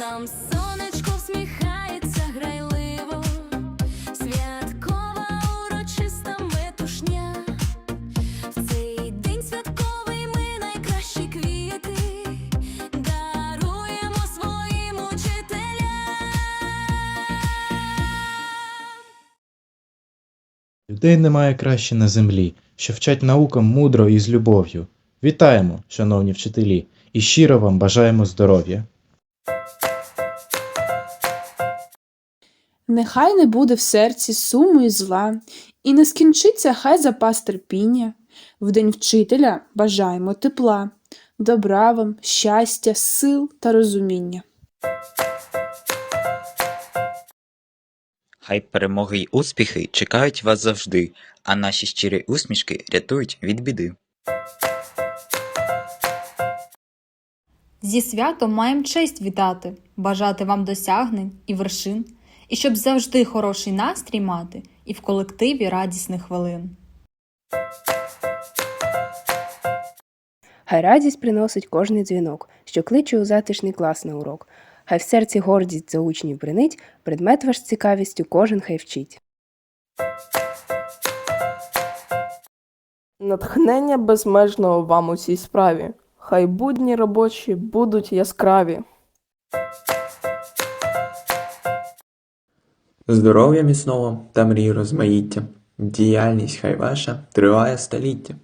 Вам сонечко всміхається грайливо, святкова урочиста метушня. В цей день святковий ми найкращі квіти даруємо своїм учителям. Людей немає краще на землі, що вчать наукам мудро і з любов'ю. Вітаємо, шановні вчителі, і щиро вам бажаємо здоров'я. Нехай не буде в серці суму і зла, і не скінчиться хай запас терпіння. В день вчителя бажаємо тепла, добра вам, щастя, сил та розуміння. Хай перемоги й успіхи чекають вас завжди, а наші щирі усмішки рятують від біди. Зі святом маєм честь вітати, бажати вам досягнень і вершин, і щоб завжди хороший настрій мати і в колективі радісних хвилин. Хай радість приносить кожний дзвінок, що кличе у затишний клас на урок. Хай в серці гордість за учнів бринить, предмет ваш цікавістю кожен хай вчить. Натхнення безмежного вам у цій справі. Хай будні робочі будуть яскраві. Здоров'я міцного та мрій розмаїття. Діяльність хай ваша триває століття.